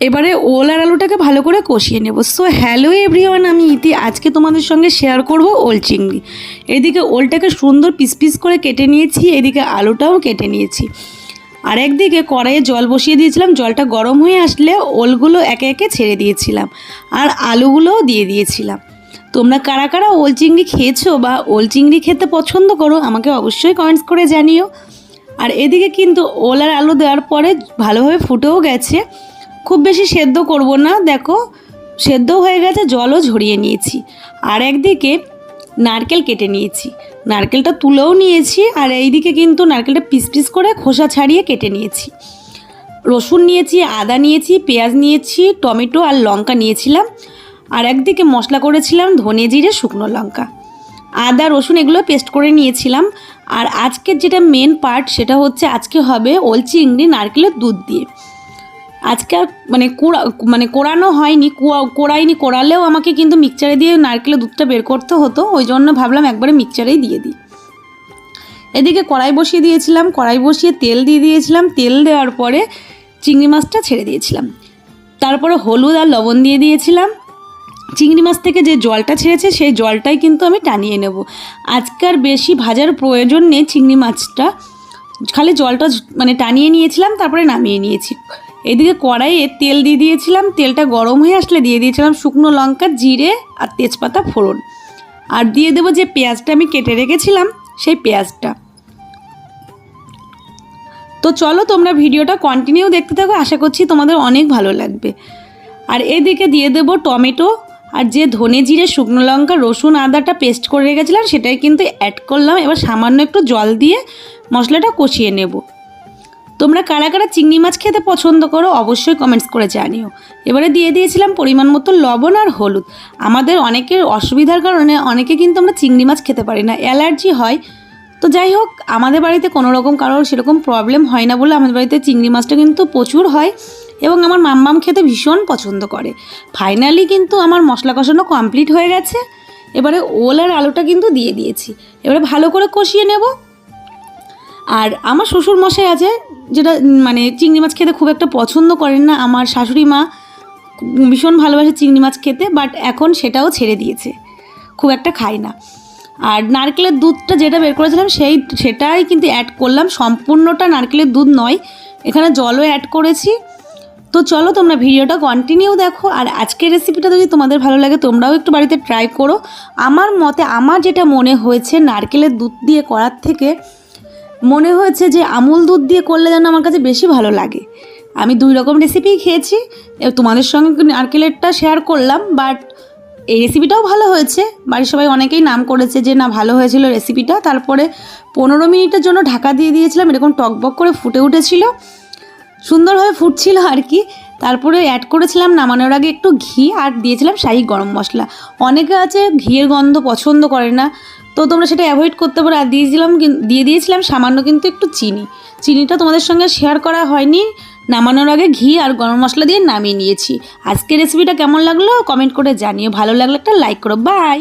এবারে ওল আর আলুটাকে ভালো করে কষিয়ে নেব। সো হ্যালো এভরিওয়ান আমি ইতি। আজকে তোমাদের সঙ্গে শেয়ার করব ওল চিংড়ি। এদিকে ওলটাকে সুন্দর পিস পিস করে কেটে নিয়েছি, এদিকে আলুটাও কেটে নিয়েছি। আর একদিকে কড়াইয়ে জল বসিয়ে দিয়েছিলাম, জলটা গরম হয়ে আসলে ওলগুলো একে একে ছেড়ে দিয়েছিলাম আর আলুগুলোও দিয়ে দিয়েছিলাম। তোমরা কারা কারা ওল চিংড়ি খেয়েছো বা ওল চিংড়ি খেতে পছন্দ করো, আমাকে অবশ্যই কমেন্টস করে জানিও। আর এদিকে কিন্তু ওল আর আলু দেওয়ার পরে ভালোভাবে ফুটেও গেছে। খুব বেশি সেদ্ধ করব না, দেখো, সেদ্ধ হয়ে গেছে, জলও ঝরিয়ে নিয়েছি। আর একদিকে নারকেল কেটে নিয়েছি। নারকেলটা তুলেও নিয়েছি, আর এইদিকে কিন্তু নারকেলটা পিস পিস করে খোসা ছাড়িয়ে কেটে নিয়েছি। রসুন নিয়েছি, আদা নিয়েছি, পেঁয়াজ নিয়েছি, টমেটো আর লঙ্কা নিয়েছিলাম। আর একদিকে মশলা করেছিলাম ধনে জিরে, শুকনো লঙ্কা। আদা, রসুন এগুলো পেস্ট করে নিয়েছিলাম। আর আজকের যেটা মেন পার্ট সেটা হচ্ছে, আজকে হবে ওল চিংড়ি নারকেলের দুধ দিয়ে। আজকে আর মানে কোড়া মানে কোড়ানো হয়নি, কোয়া- কোড়াইনি, কোড়ালেও আমাকে কিন্তু মিক্সচারে দিয়ে নারকেলের দুধটা বের করতে হতো, ওই জন্য ভাবলাম একবারে মিক্সচারেই দিয়ে দিই। এদিকে কড়াই বসিয়ে দিয়েছিলাম, কড়াই বসিয়ে তেল দিয়ে দিয়েছিলাম, তেল দেওয়ার পরে চিংড়ি মাছটা ছেড়ে দিয়েছিলাম। তারপরে হলুদ আর লবণ দিয়ে দিয়েছিলাম। চিংড়ি মাছ থেকে যে জলটা ছেড়েছে, সেই জলটাই কিন্তু আমি টানিয়ে নেব। আজকার বেশি ভাজার প্রয়োজন নেই, চিংড়ি মাছটা। খালি জলটা মানে টানিয়ে নিয়েছিলাম, তারপরে নামিয়ে নিয়েছি। এদিকে কড়াইয়ে তেল দিয়ে দিয়েছিলাম। তেলটা গরম হয়ে আসলে দিয়ে দিয়েছিলাম শুকনো লঙ্কা, জিরে আর তেজপাতা ফোড়ন। আর দিয়ে দেবো যে পেঁয়াজটা আমি কেটে রেখেছিলাম, সেই পেঁয়াজটা। তো চলো তোমরা ভিডিওটা কন্টিনিউ দেখতে থাকো, আশা করছি তোমাদের অনেক ভালো লাগবে। আর এদিকে দিয়ে দেবো টমেটো, আর যে ধনে জিরে, শুকনো লঙ্কা, রসুন, আদাটা পেস্ট করে রেখেছিলাম, সেটাই কিন্তু অ্যাড করলাম। এবার সামান্য একটু জল দিয়ে মশলাটা কষিয়ে নেব। তোমরা কারা কারা চিংড়ি মাছ খেতে পছন্দ করো অবশ্যই কমেন্টস করে জানিও। এবারে দিয়ে দিয়েছিলাম পরিমাণ মতো লবণ আর হলুদ। আমাদের অনেকের অসুবিধার কারণে অনেকে কিন্তু আমরা চিংড়ি মাছ খেতে পারি না, অ্যালার্জি হয়। তো যাই হোক, আমাদের বাড়িতে কোনো রকম কারোর সেরকম প্রবলেম হয় না বলে আমাদের বাড়িতে চিংড়ি মাছটা কিন্তু প্রচুর হয় এবং আমার মাম্মাম খেতে ভীষণ পছন্দ করে। ফাইনালি কিন্তু আমার মশলা কষানো কমপ্লিট হয়ে গেছে। এবারে ওল আর আলুটা কিন্তু দিয়ে দিয়েছি। এবারে ভালো করে কষিয়ে নেব। আর আমার শ্বশুর মশাই আছে, যেটা মানে চিংড়ি মাছ খেতে খুব একটা পছন্দ করেন না। আমার শাশুড়ি মা ভীষণ ভালোবাসে চিংড়ি মাছ খেতে বাট এখন সেটাও ছেড়ে দিয়েছে। খুব একটা খায় না। আর নারকেলের দুধটা যেটা বের করেছিলাম, সেই সেটাই কিন্তু অ্যাড করলাম। সম্পূর্ণটা নারকেলের দুধ নয়, এখানে জলও অ্যাড করেছি। তো চলো তোমরা ভিডিওটা কন্টিনিউ দেখো। আর আজকের রেসিপিটা যদি তোমাদের ভালো লাগে, তোমরাও একটু বাড়িতে ট্রাই করো। আমার মতে, আমার যেটা মনে হয়েছে, নারকেলের দুধ দিয়ে করার থেকে মনে হয়েছে যে আমুল দুধ দিয়ে করলে যেন আমার কাছে বেশি ভালো লাগে। আমি দুই রকম রেসিপি খেয়েছি তোমাদের সঙ্গে নারকেলেরটা শেয়ার করলাম বাট এই রেসিপিটাও ভালো হয়েছে। বাড়ির সবাই অনেকেই নাম করেছে যে, না, ভালো হয়েছিল রেসিপিটা তারপরে পনেরো মিনিটের জন্য ঢাকা দিয়ে দিয়েছিলাম, এরকম টকবক করে ফুটে উঠেছিল। সুন্দরভাবে ফুটছিল আর কি। তারপরে অ্যাড করেছিলাম, নামানোর আগে একটু ঘি আর দিয়েছিলাম শাহি গরম মশলা। অনেকে আছে ঘিয়ের গন্ধ পছন্দ করে না, তো তোমরা সেটা অ্যাভয়েড করতে পারো। আর দিয়েছিলাম দিয়ে দিয়েছিলাম সামান্য কিন্তু একটু চিনি। চিনিটা তোমাদের সঙ্গে শেয়ার করা হয়নি। নামানোর আগে ঘি আর গরম মশলা দিয়ে নামিয়ে নিয়েছি। আজকের রেসিপিটা কেমন লাগল? কমেন্ট করে জানিও। ভালো লাগলে একটা লাইক করো। বাই